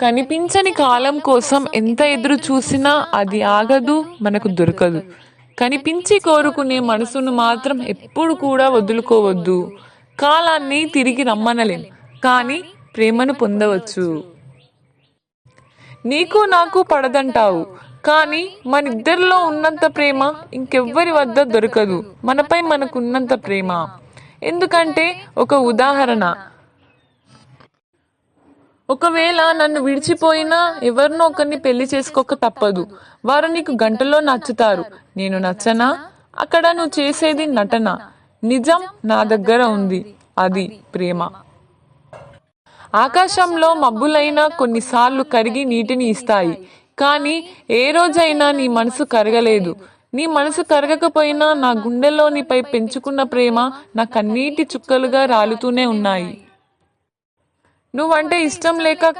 కనిపించని కాలం కోసం ఎంత ఎదురు చూసినా అది ఆగదు మనకు దొరకదు. కనిపించి కోరుకునే మనసును మాత్రం ఎప్పుడు కూడా వదులుకోవద్దు. కాలాన్ని తిరిగి రమ్మనలేం కానీ ప్రేమను పొందవచ్చు. నీకు నాకు పడదంటావు కానీ మనిద్దరిలో ఉన్నంత ప్రేమ ఇంకెవ్వరి వద్ద దొరకదు. మనపై మనకున్నంత ప్రేమ. ఎందుకంటే ఒక ఉదాహరణ ఒకవేళ నన్ను విడిచిపోయినా ఎవరినో ఒకరిని పెళ్ళి చేసుకోక తప్పదు. వారు నీకు గంటలో నచ్చుతారు. నేను నచ్చనా? అక్కడ నువ్వు చేసేది నటన. నిజం నా దగ్గర ఉంది. అది ప్రేమ. ఆకాశంలో మబ్బులైనా కొన్నిసార్లు కరిగి నీటిని ఇస్తాయి. కానీ ఏ రోజైనా నీ మనసు కరగలేదు. నీ మనసు కరగకపోయినా నా గుండెలోనిపై నీపై పెంచుకున్న ప్రేమ నా కన్నీటి చుక్కలుగా రాలుతూనే ఉన్నాయి. నువ్వంటే ఇష్టం లేక